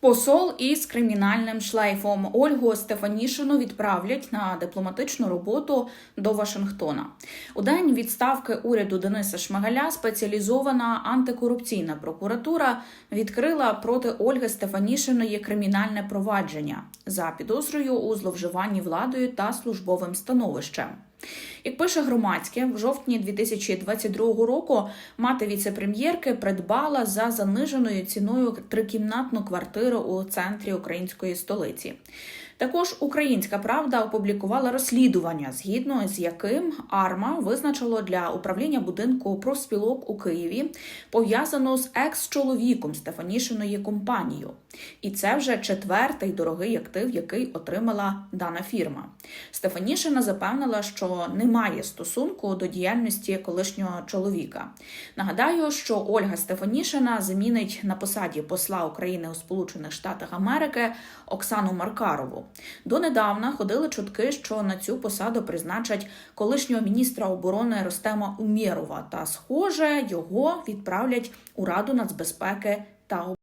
Посол із кримінальним шлейфом Ольгу Стефанішину відправлять на дипломатичну роботу до Вашингтона. У день відставки уряду Дениса Шмигаля спеціалізована антикорупційна прокуратура відкрила проти Ольги Стефанішиної кримінальне провадження за підозрою у зловживанні владою та службовим становищем. Як пише громадське, в жовтні 2022 року мати віцепрем'єрки придбала за заниженою ціною трикімнатну квартиру у центрі української столиці. Також Українська Правда опублікувала розслідування, згідно з яким АРМА визначило для управління будинку профспілок у Києві пов'язану з екс-чоловіком Стефанішиної компанією. І це вже четвертий дорогий актив, який отримала дана фірма. Стефанішина запевнила, що не має стосунку до діяльності колишнього чоловіка. Нагадаю, що Ольга Стефанішина замінить на посаді посла України у Сполучених Штатах Америки Оксану Маркарову. Донедавна ходили чутки, що на цю посаду призначать колишнього міністра оборони Ростема Умєрова, та, схоже, його відправлять у Раду нацбезпеки та